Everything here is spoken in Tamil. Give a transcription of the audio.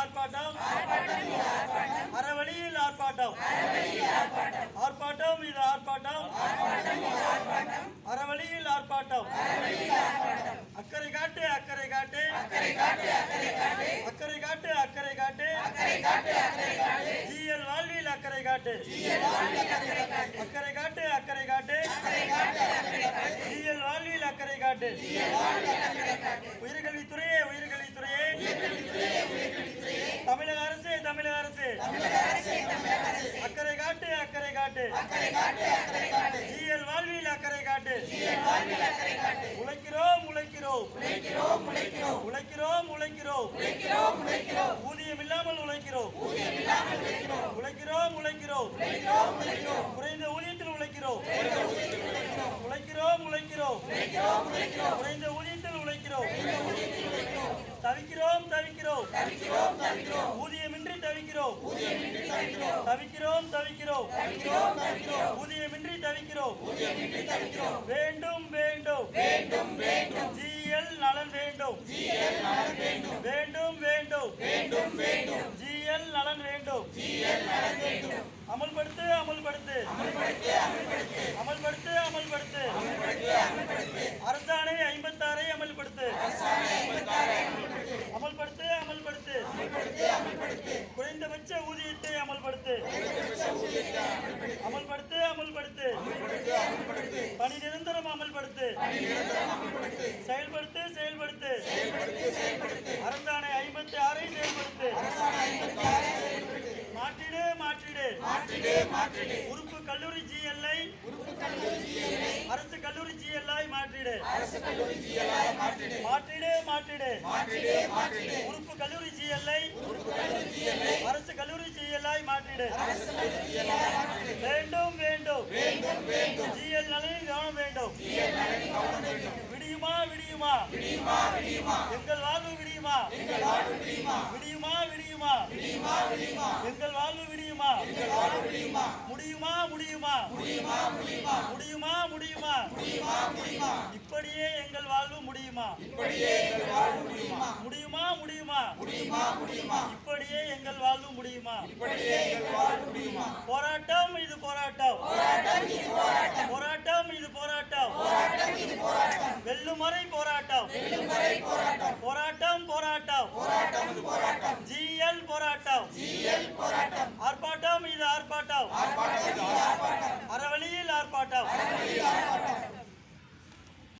ஆர்ப்பாட்டம். அறவழியில் ஆர்ப்பாட்டம். ஆர்ப்பாட்டம் இது ஆர்ப்பாட்டம். அறவழியில் ஆர்ப்பாட்டம். அக்கறை காட்டு அக்கறை காட்டு. அக்கறை காட்டு அக்கறை காட்டு. அக்கறை காட்டு ஜிஎல் வாழ்வில் அக்கறை காட்டு. அக்கறை காட்டு அக்கறை காட்டு. ஜிஎல் வாழ்வில் அக்கறை காட்டு. உயிர் காட்டு. ஜிஎல் வாழ்வில் அக்கறை காட்டு. உழைக்கிறோம் உழைக்கிறோம். உழைக்கிறோம் உழைக்கிறோம். ஊதியம் இல்லாமல் உழைக்கிறோம். உழைக்கிறோம். உழைக்கிறோம் குறைந்த ஊதியத்தில் உழைக்கிறோம். உழைக்கிறோம். உழைக்கிறோம் குறைந்த ஊதியத்தில் உழைக்கிறோம். தவிக்கிறோம் தவிக்கிறோம். ஊதியமின்றி தவிக்கிறோம். தவிக்கிறோம் தவிக்கிறோம். ஊதியமின்றி தவிக்கிறோம். வேண்டும் வேண்டும் வேண்டும் வேண்டும் ஜிஎல் நலன் வேண்டும் வேண்டும் வேண்டும் வேண்டும் வேண்டும் ஜிஎல் நலன் வேண்டும் அமல்படுத்து அமல்படுத்து அமல்படுத்து அமல்படுத்து அரசாணை ஐம்பத்தாறை அமல்படுத்து அமல்படுத்து அமல்படுத்து குறைந்தபட்ச ஊதியத்தை அமல்படுத்து அமல்படுத்து அமல்படுத்து. பணி நிரந்தரம் அமல்படுத்து. செயல்படுத்து செயல்படுத்து. அரசாணை ஐம்பத்தி ஆறை செயல்படுத்து. மாற்றிடு மாற்றிடு. உறுப்பு கல்லூரி ஜிஎல்ஐ. அரசு கல்லூரி ஜிஎல்ஐ மாற்றிடு. மாற்றிடு மாற்றிடு. உறுப்பு கல்லூரி ஜிஎல்ஐ. அரசு கல்லூரி ஜிஎல்ஐ மாற்றிடு. வேண்டும் வேண்டும். ஜிஎல் நலனில் கவனம் வேண்டும். விடியுமா விடியுமா? எங்கள் வாழ்வு விடியுமா? விடியுமா? விடியுமா எங்கள் வாழ்வு விடியுமா? முடியுமா முடியுமா? முடியுமா முடியுமா? இப்படியே எங்கள் வாழ்வு முடியுமா? முடியுமா முடியுமா? இப்படியே எங்கள் வாழ்வு முடியுமா? போராட்டம் இது போராட்டம். போராட்டம் இது போராட்டம். போராட்டம் இது வெல்லும் வரை போராட்டம். போராட்டம். போராட்டம். ஜிஎல் போராட்டம். ஆர்ப்பாட்டம் இது ஆர்ப்பாட்டம். அறவழியில் ஆர்ப்பாட்டம்.